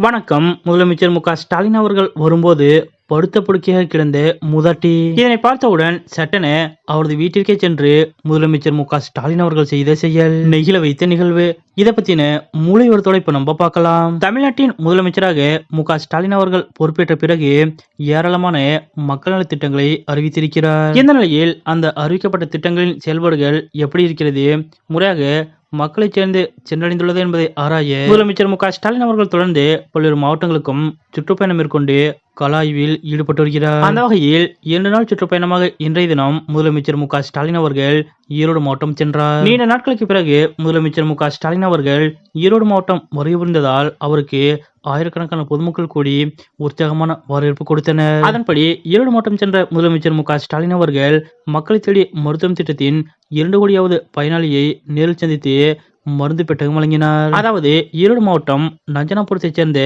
வணக்கம். முதலமைச்சர் மு ஸ்டாலின் அவர்கள் வரும்போது படுத்த படுக்கையாக கிடந்த முதாட்டி. இதனை பார்த்தவுடன் சட்டனை அவரது வீட்டிற்கே சென்று முதலமைச்சர் மு ஸ்டாலின் அவர்கள் செய்த செயல். நெகிழ வைத்த நிகழ்வு. இதை பத்தின மூளையோரத்தோட இப்ப நம்ம பார்க்கலாம். தமிழ்நாட்டின் முதலமைச்சராக மு ஸ்டாலின் அவர்கள் பொறுப்பேற்ற பிறகு ஏராளமான மக்கள் நலத் திட்டங்களை அறிவித்திருக்கிறார். இந்த நிலையில் அந்த அறிவிக்கப்பட்ட திட்டங்களின் செயல்பாடுகள் எப்படி இருக்கிறது? முறையாக மக்களை சேர்ந்து சென்றடைந்துள்ளது என்பதை ஆராய முதலமைச்சர் மு க ஸ்டாலின் அவர்கள் தொடர்ந்து பல்வேறு மாவட்டங்களுக்கும் சுற்றுப்பயணம் மேற்கொண்டு கலாய்வில் ஈடுபட்டு வருகிறார். அந்த வகையில் இரண்டு நாள் சுற்றுப்பயணமாக இன்றைய தினம் முதலமைச்சர் மு க ஸ்டாலின் அவர்கள் ஈரோடு மாவட்டம் சென்றார். நீண்ட நாட்களுக்கு பிறகு முதலமைச்சர் மு க ஸ்டாலின் அவர்கள் ஈரோடு மாவட்டம் வருகை அவருக்கு ஆயிரக்கணக்கான பொதுமக்கள் கூடி உற்சாகமான வரவேற்பு கொடுத்தனர். அதன்படி ஈரோடு மாவட்டம் சென்ற முதலமைச்சர் மு க ஸ்டாலின் அவர்கள் மக்களை தேடி மருத்துவம் திட்டத்தின் இரண்டு கோடியாவது பயனாளியை நேரில் சந்தித்தே மருந்து பெட்டகம் வழங்கினார். அதாவது ஈரோடு மாவட்டம் நஞ்சனாபுரத்தைச் சேர்ந்த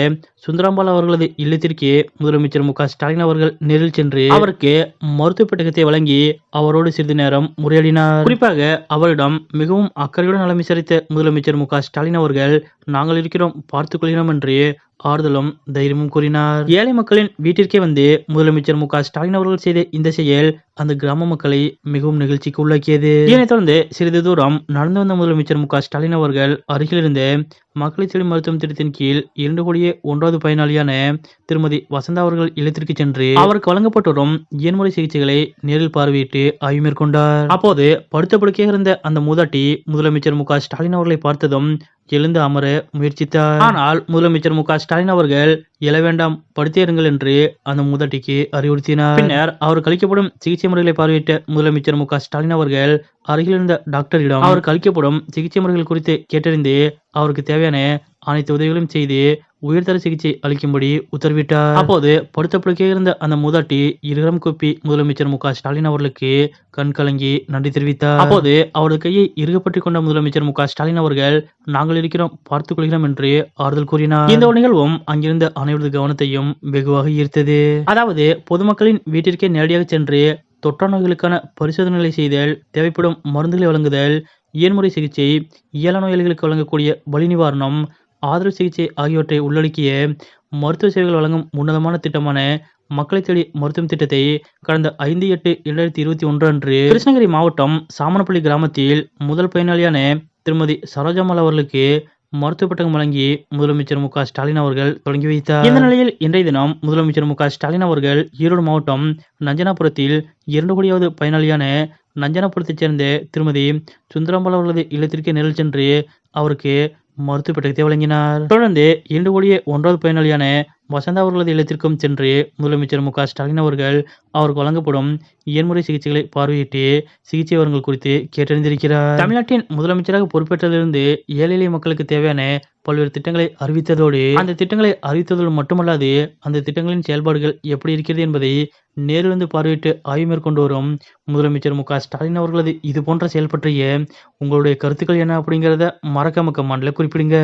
சுந்தராம்பால் அவர்களது இல்லத்திற்கு முதலமைச்சர் மு ஸ்டாலின் அவர்கள் நேரில் சென்று அவருக்கு மருத்துவ பெட்டகத்தை வழங்கி அவரோடு சிறிது நேரம் உரையாடினார். குறிப்பாக அவரிடம் மிகவும் அக்கறையுடன் நலம் விசாரித்த முதலமைச்சர் மு ஸ்டாலின் அவர்கள் நாங்கள் இருக்கிறோம் பார்த்துக் கொள்கிறோம் என்று ஆறுதலும் தைரியமும் கூறினார். ஏழை மக்களின் வீட்டிற்கே வந்து முதலமைச்சர் மு ஸ்டாலின் அவர்கள் செய்த இந்த செயல் அந்த கிராம மக்களை மிகவும் நிகழ்ச்சிக்கு உள்ளாக்கியது. இதனைத் தொடர்ந்து சிறிது தூரம் நடந்து வந்த முதலமைச்சர் மு ஸ்டாலின் கூறினவர்கள் அருகிலிருந்து மகளிர் மக்களை மருத்துவம் திட்டத்தின் கீழ் இரண்டு கோடியே ஒன்றாவது பயனாளியான திருமதி வசந்தா அவர்கள் இல்லத்திற்கு சென்று அவருக்கு வழங்கப்பட்டு வரும் இயன்முறை சிகிச்சைகளை நேரில் பார்வையிட்டு ஆய்வு மேற்கொண்டார். அப்போது படுத்த படுக்கையாக இருந்த அந்த மூதாட்டி முதலமைச்சர் மு ஸ்டாலின் அவர்களை பார்த்ததும் எழுந்து அமர முயற்சித்தார். ஆனால் முதலமைச்சர் மு ஸ்டாலின் அவர்கள் எழ வேண்டாம் படுத்தேருங்கள் என்று அந்த மூதாட்டிக்கு அறிவுறுத்தினார். பின்னர் அவர் கழிக்கப்படும் சிகிச்சை முறைகளை பார்வையிட்ட முதலமைச்சர் மு ஸ்டாலின் அவர்கள் அருகில் இருந்த டாக்டரிடம் அவர் கழிக்கப்படும் சிகிச்சை முறைகள் குறித்து கேட்டறிந்து அவருக்கு தேவையான அனைத்து உதவிகளையும் செய்து உயர்தர சிகிச்சை அளிக்கும்படி உத்தரவிட்டார். அப்போது படுத்த படுக்கையாக இருந்த அந்த மூதாட்டி இருகரம் கூப்பி முதலமைச்சர் மு ஸ்டாலின் அவர்களுக்கு கண் கலங்கி நன்றி தெரிவித்தார். அப்போது அவரது கையை இறுகப்பற்றி கொண்ட முதலமைச்சர் மு ஸ்டாலின் அவர்கள் நாங்கள் இருக்கிறோம் பார்த்துக் கொள்கிறோம் என்று ஆறுதல் கூறினார். இந்த நிகழ்வும் அங்கிருந்த அனைவரது கவனத்தையும் வெகுவாக ஈர்த்தது. அதாவது பொதுமக்களின் வீட்டிற்கே நேரடியாக சென்று தொற்றா நோய்களுக்கான பரிசோதனைகளை செய்தல் தேவைப்படும் மருந்துகளை வழங்குதல் இயன்முறை சிகிச்சை இயல நோயாளிகளுக்கு வழங்கக்கூடிய வலி நிவாரணம் ஆதரவு சிகிச்சை ஆகியவற்றை உள்ளடக்கிய மருத்துவ சேவைகள் வழங்கும் உன்னதமான திட்டமான மக்களை தேடி மருத்துவம் திட்டத்தை கடந்த ஐந்து எட்டு இரண்டாயிரத்தி இருபத்தி ஒன்று அன்று கிருஷ்ணகிரி மாவட்டம் சாமனப்பள்ளி கிராமத்தில் முதல் பயனாளியான திருமதி சரோஜாமல் அவர்களுக்கு மருத்துவ பட்டகம் வழங்கி முதலமைச்சர் மு ஸ்டாலின் அவர்கள் தொடங்கி வைத்தார். இந்த நிலையில் இன்றைய தினம் முதலமைச்சர் மு ஸ்டாலின் அவர்கள் ஈரோடு மாவட்டம் நஞ்சனாபுரத்தில் இரண்டு கோடியாவது பயனாளியான நஞ்சனாபுரத்தைச் சேர்ந்த திருமதி சுந்தரம்பாள் அவர்களது இல்லத்திற்கு நேரில் சென்று அவருக்கு மருத்துவ பட்டகத்தை வழங்கினார். தொடர்ந்து இரண்டு கோடியே ஒன்றாவது பயனாளியான வசந்தா அவர்களது இல்லத்திற்கும் சென்று முதலமைச்சர் மு ஸ்டாலின் அவர்கள் அவருக்கு வழங்கப்படும் இயன்முறை சிகிச்சைகளை பார்வையிட்டு சிகிச்சை விவரங்கள் குறித்து கேட்டறிந்திருக்கிறார். தமிழ்நாட்டின் முதலமைச்சராக பொறுப்பேற்றதிலிருந்து ஏழை எளிய மக்களுக்கு தேவையான பல்வேறு திட்டங்களை அறிவித்ததோடு அந்த திட்டங்களை அறிவித்ததோடு மட்டுமல்லாது அந்த திட்டங்களின் செயல்பாடுகள் எப்படி இருக்கிறது என்பதை நேரிலிருந்து பார்வையிட்டு ஆய்வு மேற்கொண்டு வரும் முதலமைச்சர் மு ஸ்டாலின் அவர்களது இது போன்ற செயல் பற்றிய உங்களுடைய கருத்துக்கள் என்ன அப்படிங்கிறத மறக்காம மண்டல குறிப்பிடுங்க.